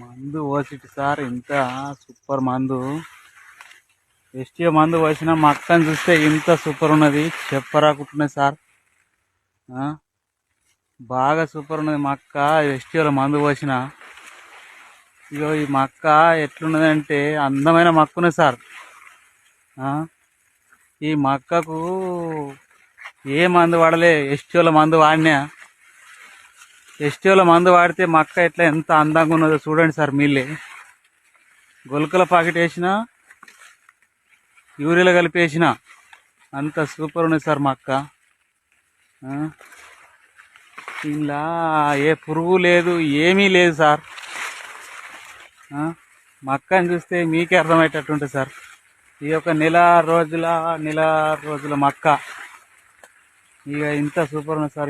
మందు పోసిట్టు సార్ ఇంత సూపర్ మందు. ఎస్టీ మందు పోసిన మక్కని చూస్తే ఇంత సూపర్ ఉన్నది. చెప్పరాకుంటున్నాయి సార్. బాగా సూపర్ ఉన్నది మక్క అక్క ఎస్టీలో మందు పోసిన. ఇగో ఈ మక్క ఎట్లున్నదంటే అందమైన మక్క ఉన్నది సార్. ఈ మక్కకు ఏ మందు వాడలే ఎస్టీల మందు వాడినా. ఎస్టీఓలో మందు వాడితే మక్క ఎట్లా ఎంత అందంగా ఉన్నదో చూడండి సార్ మీళ్ళే. గొలకల పాకెట్ వేసిన యూరియాలో కలిపి వేసిన అంత సూపర్ ఉన్నది సార్ మక్క ఇలా ఏ పురుగు లేదు ఏమీ లేదు సార్. మక్కని చూస్తే మీకే అర్థమయ్యేటట్టు ఉంటుంది సార్. ఈ యొక్క నెల రోజుల నెల రోజుల మక్క ఇక ఇంత సూపర్ ఉన్నది సార్